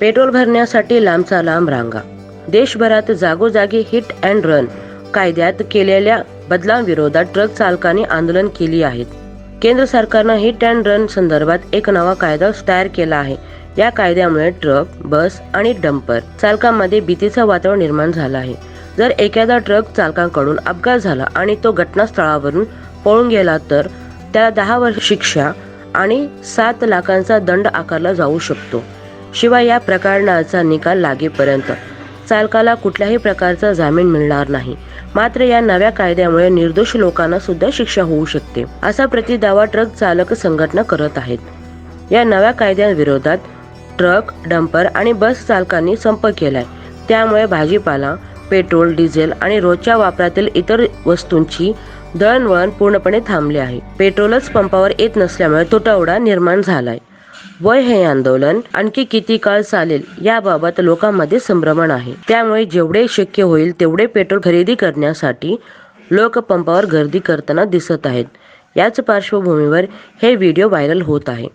Petrol भरण्यासाठी लांबचा लांब रांगा. देशभरात जागोजागी हिट अँड रन कायद्यात केलेल्या बदलांविरोधात ट्रक चालकांनी आंदोलन केली आहेत केंद्र सरकारनं हिट अँड रन संदर्भात एक नवा कायदा तयार केला आहे. या कायद्यामुळे ट्रक बस आणि डंपर चालकांमध्ये भीतीचं वातावरण निर्माण झालं आहे. जर एखादा ट्रक चालकांकडून अपघात झाला आणि तो घटनास्थळावरून पळून गेला तर त्याला दहा वर्ष शिक्षा आणि सात लाखांचा दंड आकारला जाऊ शकतो. शिवाय या प्रकरणाचा निकाल लागेपर्यंत चालकाला कुठल्याही प्रकारचा जामीन मिळणार नाही. मात्र या नव्या कायद्यामुळे निर्दोष लोकांना सुद्धा शिक्षा होऊ शकते असा प्रतिदावा ट्रक चालक संघटना करत आहेत. या नव्या कायद्यांविरोधात ट्रक डंपर आणि बस चालकांनी संप केलाय. त्यामुळे भाजीपाला पेट्रोल डिझेल आणि रोजच्या वापरातील इतर वस्तूंची दळणवळण पूर्णपणे थांबले आहे. पेट्रोलच पंपावर येत नसल्यामुळे तुटवडा निर्माण झालाय. वय हे आंदोलन आणखी किती काळ चालेल याबाबत लोकांमध्ये संभ्रमण आहे. त्यामुळे जेवढे शक्य होईल तेवढे पेट्रोल खरेदी करण्यासाठी लोक पंपावर गर्दी करताना दिसत आहेत. याच पार्श्वभूमीवर हे व्हिडिओ व्हायरल होत आहे.